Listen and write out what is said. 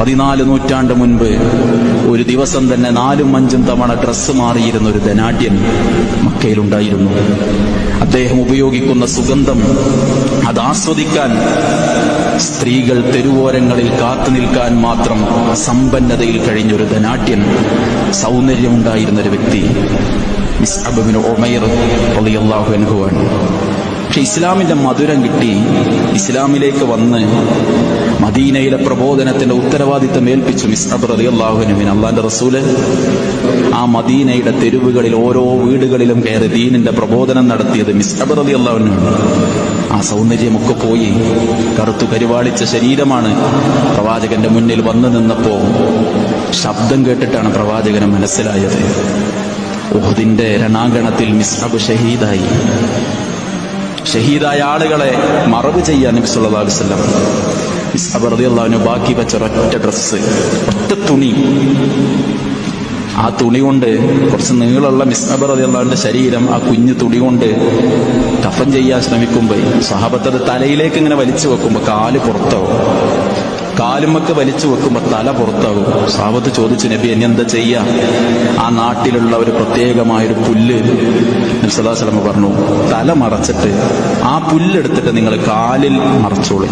പതിനാല് നൂറ്റാണ്ട് മുൻപ് ഒരു ദിവസം തന്നെ നാലും അഞ്ചും തവണ ഡ്രസ്സ് മാറിയിരുന്ന ഒരു ധനാഢ്യൻ മക്കയിലുണ്ടായിരുന്നു. അദ്ദേഹം ഉപയോഗിക്കുന്ന സുഗന്ധം അത് ആസ്വദിക്കാൻ സ്ത്രീകൾ തെരുവോരങ്ങളിൽ കാത്തു നിൽക്കാൻ മാത്രം സമ്പന്നതയിൽ കഴിഞ്ഞൊരു ധനാട്യൻ സൗന്ദര്യമുണ്ടായിരുന്ന ഒരു വ്യക്തി. മിസ് അബുബിന് ഒമയർ റളിയല്ലാഹു അൻഹു ആണ്. പക്ഷെ ഇസ്ലാമിന്റെ മധുരം കിട്ടി. ഇസ്ലാമിലേക്ക് വന്ന് മദീനയിലെ പ്രബോധനത്തിന്റെ ഉത്തരവാദിത്തം ഏൽപ്പിച്ചു മിസ് അബ് റളിയല്ലാഹുവിനുവിൻ അള്ളാന്റെ റസൂൽ. ആ മദീനയുടെ തെരുവുകളിൽ ഓരോ വീടുകളിലും കയറി ദീനിന്റെ പ്രബോധനം നടത്തിയത് മിസ് അലി ആ സൗന്ദര്യമൊക്കെ പോയി. കറുത്തു കരുവാളിച്ച ശരീരമാണ് പ്രവാചകന്റെ മുന്നിൽ വന്നു നിന്നപ്പോ ശബ്ദം കേട്ടിട്ടാണ് പ്രവാചകന് മനസ്സിലായത്. ഉഹുദിന്റെ രണാങ്കണത്തിൽ മിസ്ഹബ് ഷഹീദായി. ഷഹീദായ ആളുകളെ മറവ് ചെയ്യാൻ നബി സല്ലല്ലാഹു അലൈഹി വസല്ലം ഇസ്ഹാബ് റളിയല്ലാഹു ബാക്കി വെച്ച ഒറ്റ ഡ്രസ്സ് ഒറ്റ തുണി. ആ തുണി കൊണ്ട് കുറച്ച് നീളമുള്ള മിസ്നബർ അതിയുള്ളവന്റെ ശരീരം ആ കുഞ്ഞു തുണി കൊണ്ട് കഫൻ ചെയ്യാൻ ശ്രമിക്കുമ്പോൾ സഹാബത്തത് തലയിലേക്ക് ഇങ്ങനെ വലിച്ചു വെക്കുമ്പോൾ കാൽ പുറത്താവും. കാലുമൊക്കെ വലിച്ചു വെക്കുമ്പോൾ തല പുറത്താകും സഹാബത്ത് ചോദിച്ചു നബി എന്നെ എന്താ ചെയ്യാ? ആ നാട്ടിലുള്ള ഒരു പ്രത്യേകമായ ഒരു പുല്ല് നബ്സലാസ്ലമ പറഞ്ഞു തല മറച്ചിട്ട് ആ പുല്ലെടുത്തിട്ട് നിങ്ങൾ കാലിൽ മറച്ചോളൂ.